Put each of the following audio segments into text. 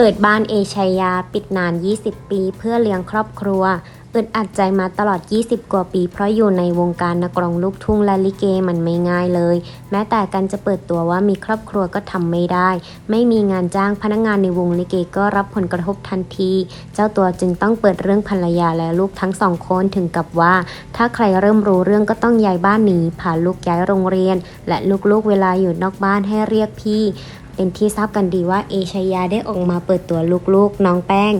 เปิดบ้านเอชายา ปิดนาน 20 ปี เพื่อเลี้ยงครอบครัวอึดอัดใจมาตลอด 20 กว่าปี เพราะอยู่ในวงการนักร้องลูกทุ่งและลิเกมันไม่ง่ายเลย แม้แต่การจะเปิดตัวว่ามีครอบครัวก็ทำไม่ได้ ไม่มีงานจ้างพนักงานในวงลิเกก็รับผลกระทบทันที เจ้าตัวจึงต้องเปิดเรื่องภรรยาและลูกทั้งสองคนถึงกับว่า ถ้าใครเริ่มรู้เรื่องก็ต้องย้ายบ้านหนีพาลูกย้ายโรงเรียน และลูกๆเวลาอยู่นอกบ้านให้เรียกพี่ เป็นที่ทราบกันดีว่าเอชายาได้ออกมาเปิดตัวลูกๆ น้องแป้ง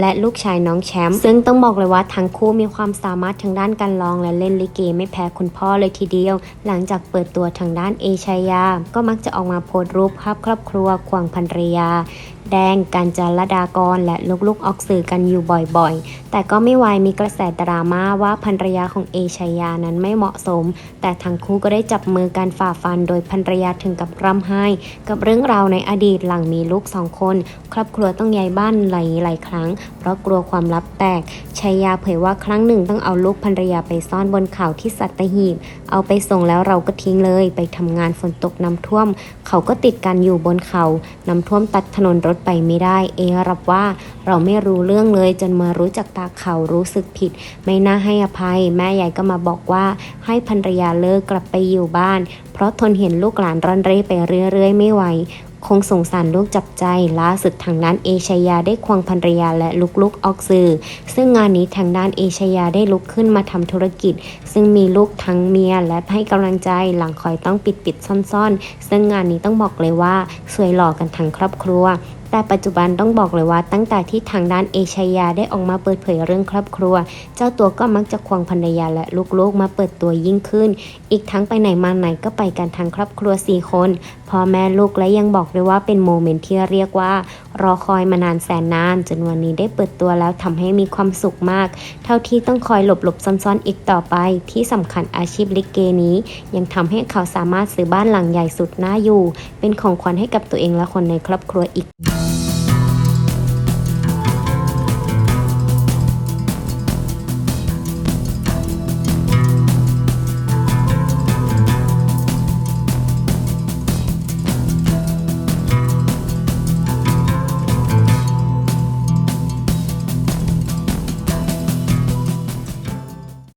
และลูกชายน้องแชมป์ซึ่งต้องบอกเลยว่าทั้งคู่มีความสามารถทางด้านการร้องและเล่นลิเกไม่แพ้คุณพ่อเลยทีเดียว หลังจากเปิดตัวทางด้านเอชายา ก็มักจะออกมาโพสต์รูปภาพครอบครัวควงภรรยา แดงการจารดากร และลูกๆออกสื่อกันอยู่บ่อยๆ แต่ก็ไม่ไวมีกระแสดราม่าว่าภรรยาของเอชายานั้นไม่เหมาะสม แต่ทั้งคู่ก็ได้จับมือการฝ่าฟันโดยภรรยาถึงกับร่ำไห้ กับเรื่องราวในอดีตหลังมีลูกสองคน ครอบครัวต้องย้ายบ้านหลายๆครั้งเพราะกลัวความลับแตกชายาเผยว่าครั้งหนึ่งต้องเอาลูกภรรยาไปซ่อนบนเขาที่สัตหีบ เอาไปส่งแล้วเราก็ทิ้งเลย ไปทำงานฝนตกน้ำท่วม เขาก็ติดกันอยู่บนเขาน้ำท่วมตัดถนนรถไปไม่ได้ เอรับว่าเราไม่รู้เรื่องเลยจนมารู้จักตาเขารู้สึกผิด ไม่น่าให้อภัย แม่ยายก็มาบอกว่า ให้ภรรยาเลิกกลับไปอยู่บ้าน เพราะทนเห็นลูกหลานร่อนเร่ไปเรื่อยๆ ไม่ไหว คงสงสารลูกจับใจล่าสุดทางด้านเอชยาได้ควงภรรยาและลูกๆออกสื่อ ซึ่งงานนี้ทางด้านเอชยาได้ลุกขึ้นมาทำธุรกิจ ซึ่งมีลูกทั้งเมียและให้กำลังใจหลังคอยต้องปิดปิดซ่อนๆ ซึ่งงานนี้ต้องบอกเลยว่า สวยหล่อกันทั้งครอบครัว แต่ปัจจุบันต้องบอกเลยว่าตั้งแต่ที่ทางด้านเอชายาได้ออกมาเปิดเผยเรื่องครอบครัว เจ้าตัวก็มักจะควงภรรยาและลูกๆมาเปิดตัวยิ่งขึ้น อีกทั้งไปไหนมาไหนก็ไปกันทั้งครอบครัวสี่คนพ่อแม่ลูกและยังบอกด้วยว่าเป็นโมเมนต์ที่เรียกว่า รอคอยมานานแสนนานจนวันนี้ได้เปิดตัวแล้วทำให้มีความสุขมาก เท่าที่ต้องคอยหลบหลบๆซ่อนๆอีกต่อไป ที่สำคัญอาชีพลิเกนี้ ยังทำให้เขาสามารถซื้อบ้านหลังใหญ่สุดน่าอยู่ เป็นของขวัญให้กับตัวเองและคนในครอบครัวอีก